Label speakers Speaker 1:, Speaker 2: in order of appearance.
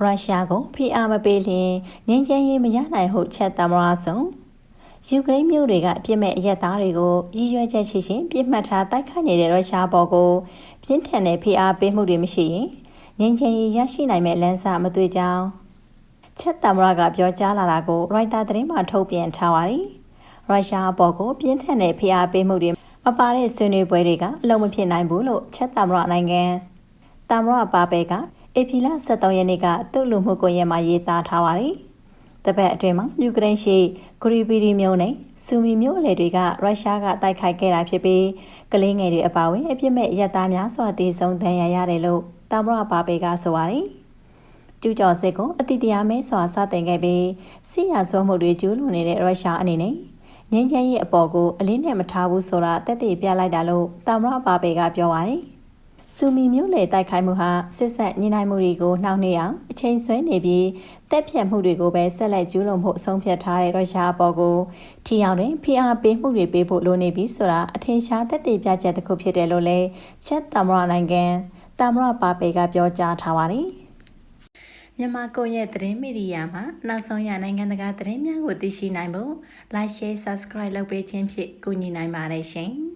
Speaker 1: ရုရှားကိုဖိအားမပေးလျင်ငြိမ်းချမ်းရေးမရနိုင်ဟုချက်သမရဆုံယူကရိန်းမြို့တွေကအပြစ်မဲ့အရက်သားတွေကိုရည်ရွယ်ချက်ရှိရှိပြစ်မှတ်ထားတိုက်ခိုက်နေတဲ့ရုရှားပေါ်ကိုပြင်းထန်တဲ့ဖိအားပေးမှုတွေမရှိရင်ငြိမ်းချမ်းရေးရရှိနိုင်မဲ့လမ်းစာမတွေ့ကြောင်းချက်သမရကပြောကြားလာတာကိုရိုက်တာသတင်းမှာထုတ်ပြန်ထားပါတယ်ရုရှားအပေါ်ကိုပြင်းထန်တဲ့ဖိအားပေးမှုတွေမပါတဲ့ဆွေးနွေးပွဲတွေကအလုံးမဖြစ်နိုင်ဘူးလို့ချက်သမရနိုင်ငံတမရပါပဲက ဧပြီလ23ရက်နေ့ကသူ့လူမှုကွန်ရက်မှာရေးသားထားပါတယ်။တပတ်အတွင်းမှာယူကရိန်းရှိဂရီပီရီမြို့နယ်စူမီမြို့အလေတွေကရုရှားကတိုက်ခိုက်ခဲ့တာဖြစ်ပြီးကလေးငယ်တွေအပါအဝင်အပြစ်မဲ့ရက်သားများစွာတည်ဆုံဒဏ်ရာရတယ်လို့တမရပါပဲကဆိုပါတယ်။ကျူးကျော်စစ်ကိုအတိတရားမဲစွာစတင်ခဲ့ပြီးစစ်ရာဇဝမှုတွေကျူးလွန်နေတဲ့ရုရှားအနေနဲ့ငင်းချမ်းရဲ့အပေါ်ကိုအလင်းနဲ့မထားဘူးဆိုတာတက်တည်ပြလိုက်တာလို့တာမရပါပေကပြောပါတယ်။ စူမီမျိုးလေတိုက်ခိုက်မှုဟာစစ်ဆက်ညှိနှိုင်းမှုတွေကိုနှောင့်နှေးအောင်အချိန်ဆွဲနေပြီးတက်ဖြတ်မှုတွေကိုပဲဆက်လက်ကျူးလွန်မှုအဆုံးဖြတ်ထားတဲ့ရုရှားအပေါ်ကိုထီအောင်တွင်ဖိအားပေးမှုတွေပေးဖို့လိုနေပြီဆိုတာအထင်ရှားသက်သေပြချက်တစ်ခုဖြစ်တယ်လို့လည်းချက်တမရနိုင်ငံတမရပါပေကပြောကြားထားပါတယ်မြန်မာကွန်ရက်သတင်းမီဒီယာမှာနောက်ဆုံးရနိုင်ငံတကာသတင်းများကိုသိရှိနိုင်ဖို့ Like Share Subscribe လုပ်ပေးခြင်းဖြင့်ကူညီနိုင်ပါတယ်ရှင်။